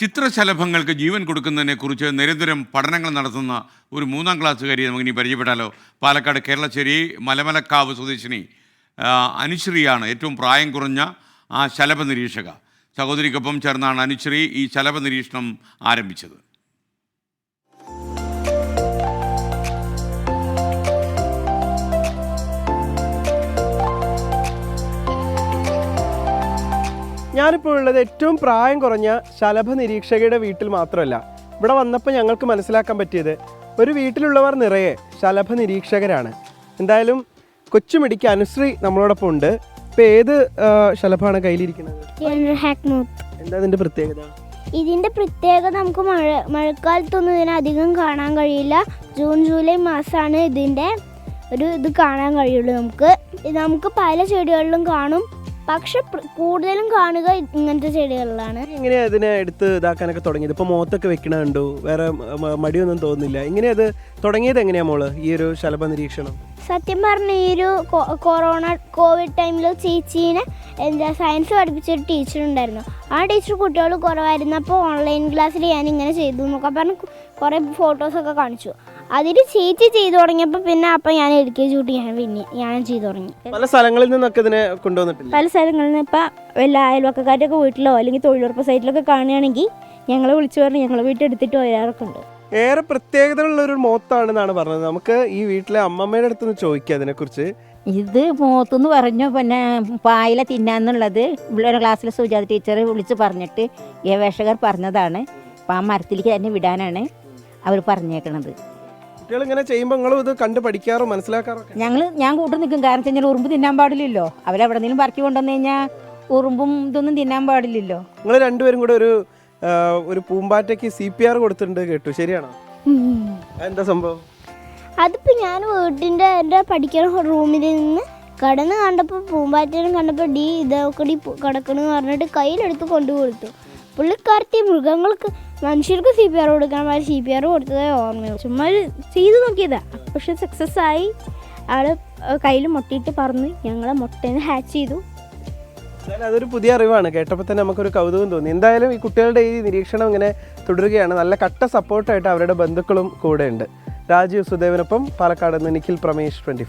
ചിത്രശലഭങ്ങൾക്ക് ജീവൻ കൊടുക്കുന്നതിനെക്കുറിച്ച് നിരന്തരം പഠനങ്ങൾ നടത്തുന്ന ഒരു മൂന്നാം ക്ലാസ്സുകാരി നമുക്ക് ഇനി പരിചയപ്പെട്ടാലോ. പാലക്കാട് കേരളശ്ശേരി മലമലക്കാവ് സ്വദേശിനി അനുശ്രീയാണ് ഏറ്റവും പ്രായം കുറഞ്ഞ ആ ശലഭ നിരീക്ഷക. സഹോദരിക്കൊപ്പം ചേർന്നാണ് അനുശ്രീ ഈ ശലഭ നിരീക്ഷണം ആരംഭിച്ചത്. ഞാനിപ്പോൾ ഉള്ളത് ഏറ്റവും പ്രായം കുറഞ്ഞ ശലഭ നിരീക്ഷകയുടെ വീട്ടിൽ മാത്രമല്ല. ഇവിടെ വന്നപ്പോൾ ഞങ്ങൾക്ക് മനസ്സിലാക്കാൻ പറ്റിയത് ഒരു വീട്ടിലുള്ളവർ നിറയെ ശലഭ നിരീക്ഷകരാണ്. എന്തായാലും കൊച്ചുമിടിക്ക് അനുശ്രീ നമ്മളോടൊപ്പം ഉണ്ട്. ഇപ്പം ഏത് ശലഭാണ് ശലഭമാണ് കയ്യിലിരിക്കുന്നത്? എന്താ ഇതിന്റെ പ്രത്യേകത? ഇതിന്റെ പ്രത്യേകത നമുക്ക് മഴ മഴക്കാലത്തൊന്നും ഇതിനെ അധികം കാണാൻ കഴിയില്ല. ജൂൺ ജൂലൈ മാസമാണ് ഇതിന്റെ ഒരു ഇത് കാണാൻ കഴിയുള്ളൂ നമുക്ക്. ഇത് നമുക്ക് പല ചെടികളിലും കാണും. പക്ഷെ കൂടുതലും കാണുക ഇങ്ങനത്തെ ചെടികളിലാണ്. ഇങ്ങനെ അതിനെ എടുത്ത് ഇതാക്കാനൊക്കെ തുടങ്ങിയത്? ഇപ്പൊ മോത്തൊക്കെ വെക്കണുണ്ടോ വേറെ മടിയൊന്നും തോന്നുന്നില്ല. ഇങ്ങനെ അത് തുടങ്ങിയത് എങ്ങനെയാ മോൾ ഈ ഒരു ശലഭ നിരീക്ഷണം സത്യം പറഞ്ഞ ഈ ഒരു കൊറോണ കോവിഡ് ടൈമിൽ ചേച്ചീനെ എന്താ സയൻസ് പഠിപ്പിച്ച ഒരു ടീച്ചർ ഉണ്ടായിരുന്നു. ആ ടീച്ചർ കുട്ടികൾ കുറവായിരുന്നപ്പോൾ ഓൺലൈൻ ക്ലാസ്സിൽ ഞാൻ ഇങ്ങനെ ചെയ്തു എന്നൊക്കെ പറഞ്ഞ് കുറേ ഫോട്ടോസൊക്കെ കാണിച്ചു. അതിൽ ചേച്ചി ചെയ്തു തുടങ്ങിയപ്പോൾ പിന്നെ അപ്പം ഞാൻ എൽ കെ ജി തൊട്ട് ഞാൻ പിന്നെ ഞാൻ ചെയ്തു തുടങ്ങി. പല സ്ഥലങ്ങളിൽ നിന്നൊക്കെ ഇതിനെ കൊണ്ടുവന്നിട്ടില്ല? പല സ്ഥലങ്ങളിൽ നിന്ന് ഇപ്പം വല്ല അയൽവക്കക്കാരൊക്കെ വീട്ടിലോ അല്ലെങ്കിൽ തൊഴിലുറപ്പ് സൈറ്റിലൊക്കെ കാണുകയാണെങ്കിൽ ഞങ്ങളെ വിളിച്ചു പറഞ്ഞു ഞങ്ങളെ വീട്ടിൽ എടുത്തിട്ട് വരാറൊക്കെ ഉണ്ട്. ഏറെ പ്രത്യേകതയുള്ള ഒരു മോത്താണെന്നാണ് പറഞ്ഞത്. നമുക്ക് ഈ വീട്ടിലെ അമ്മമ്മയുടെ അടുത്ത് നിന്ന് അതിനെ അതിനെക്കുറിച്ച്. ഇത് മൂത്തെന്ന് പറഞ്ഞു പിന്നെ പായല തിന്നാന്നുള്ളത് ഇവിടെ ഒരു ക്ലാസ്സിലെ സുജാത ടീച്ചർ വിളിച്ച് പറഞ്ഞിട്ട് ഗവേഷകർ പറഞ്ഞതാണ്. അപ്പം ആ മരത്തിലേക്ക് തന്നെ വിടാനാണ് അവർ പറഞ്ഞേക്കണത്. കുട്ടികൾ ഇങ്ങനെ ചെയ്യുമ്പോൾ നിങ്ങളും ഇത് കണ്ട് പഠിക്കാറോ മനസ്സിലാക്കാറോ? ഞങ്ങൾ ഞാൻ കൂട്ടു നിൽക്കും. കാരണം വെച്ചാൽ ഉറുമ്പ് തിന്നാൻ പാടില്ലല്ലോ. അവരെവിടെന്നെങ്കിലും പറക്കി കൊണ്ടുവന്നു കഴിഞ്ഞാൽ ഉറുമ്പും ഇതൊന്നും തിന്നാൻ പാടില്ലല്ലോ. നിങ്ങൾ രണ്ടുപേരും കൂടെ ഒരു ആ, ഒരു പൂമ്പാറ്റയ്ക്ക് സി പി ആർ കൊടുത്തിട്ടുണ്ട് കേട്ടു. ശരിയാണോ? എന്താ സംഭവം? അതിപ്പോൾ ഞാൻ വീട്ടിന്റെ എന്റെ പഠിക്കുന്ന റൂമിൽ നിന്ന് കടന്ന് കണ്ടപ്പോൾ പൂമ്പാറ്റനും കണ്ടപ്പോൾ ഡി ഇതൊക്കെ ഡി കിടക്കണമെന്ന് പറഞ്ഞിട്ട് കയ്യിലെടുത്ത് കൊണ്ടു കൊടുത്തു പുള്ളിക്കാരത്തി മൃഗങ്ങൾക്ക് മനുഷ്യർക്ക് സി പി ആർ കൊടുക്കാൻ സി പി ആർ കൊടുത്തത് ഓർമ്മയുള്ളൂ. ചുമ്മാ ചെയ്ത് നോക്കിയതാ. പക്ഷെ സക്സസ് ആയി. ആൾ കയ്യിൽ മുട്ടയിട്ട് പറന്ന് ഞങ്ങളെ മുട്ടേനെ ഹാച്ച് ചെയ്തു. അതൊരു പുതിയ അറിവാണ്. കേട്ടപ്പോൾ തന്നെ നമുക്കൊരു കൗതുകം തോന്നി. എന്തായാലും ഈ കുട്ടികളുടെ ഈ നിരീക്ഷണം ഇങ്ങനെ തുടരുകയാണ്. നല്ല കട്ട സപ്പോർട്ടായിട്ട് അവരുടെ ബന്ധുക്കളും കൂടെയുണ്ട്. രാജീവ് സുദേവനൊപ്പം പാലക്കാട് നിന്ന് നിഖിൽ പ്രമേഷ് ട്വന്റി